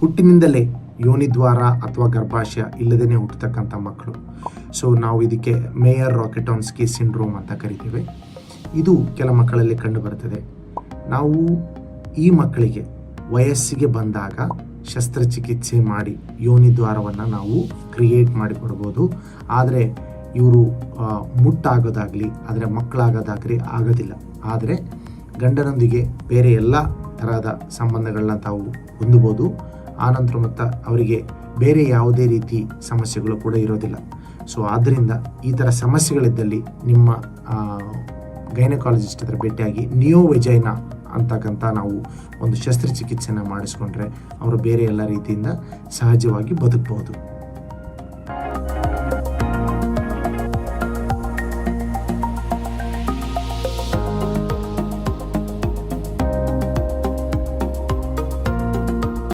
ಹುಟ್ಟಿನಿಂದಲೇ ಯೋನಿದ್ವಾರ ಅಥವಾ ಗರ್ಭಾಶಯ ಇಲ್ಲದೇ ಹುಟ್ಟತಕ್ಕಂಥ ಮಕ್ಕಳು. ಸೊ ನಾವು ಇದಕ್ಕೆ ಮೇಯರ್ ರಾಕೆಟಾನ್ಸ್ಕಿ ಸಿಂಡ್ರೋಮ್ ಅಂತ ಕರಿತೇವೆ. ಇದು ಕೆಲ ಮಕ್ಕಳಲ್ಲಿ ಕಂಡುಬರುತ್ತದೆ. ನಾವು ಈ ಮಕ್ಕಳಿಗೆ ವಯಸ್ಸಿಗೆ ಬಂದಾಗ ಶಸ್ತ್ರಚಿಕಿತ್ಸೆ ಮಾಡಿ ಯೋನಿದ್ವಾರವನ್ನು ನಾವು ಕ್ರಿಯೇಟ್ ಮಾಡಿಕೊಡ್ಬೋದು. ಆದರೆ ಇವರು ಮುಟ್ಟಾಗೋದಾಗಲಿ, ಆದರೆ ಮಕ್ಕಳಾಗೋದಾಗಲಿ ಆಗೋದಿಲ್ಲ. ಆದರೆ ಗಂಡನೊಂದಿಗೆ ಬೇರೆ ಎಲ್ಲ ತರಹದ ಸಂಬಂಧಗಳನ್ನ ತಾವು ಹೊಂದಬೋದು. ಆನಂತರ ಮತ್ತು ಅವರಿಗೆ ಬೇರೆ ಯಾವುದೇ ರೀತಿ ಸಮಸ್ಯೆಗಳು ಕೂಡ ಇರೋದಿಲ್ಲ. ಸೊ ಆದ್ದರಿಂದ ಈ ಥರ ಸಮಸ್ಯೆಗಳಿದ್ದಲ್ಲಿ ನಿಮ್ಮ ಗೈನಕಾಲಜಿಸ್ಟ್ ಹತ್ರ ಭೇಟಿಯಾಗಿ ನಿಯೋ ವೆಜೈನ ಅಂತಕ್ಕಂಥ ನಾವು ಒಂದು ಶಸ್ತ್ರಚಿಕಿತ್ಸೆನ ಮಾಡಿಸ್ಕೊಂಡ್ರೆ ಅವರು ಬೇರೆ ಎಲ್ಲ ರೀತಿಯಿಂದ ಸಹಜವಾಗಿ ಬದುಕಬಹುದು.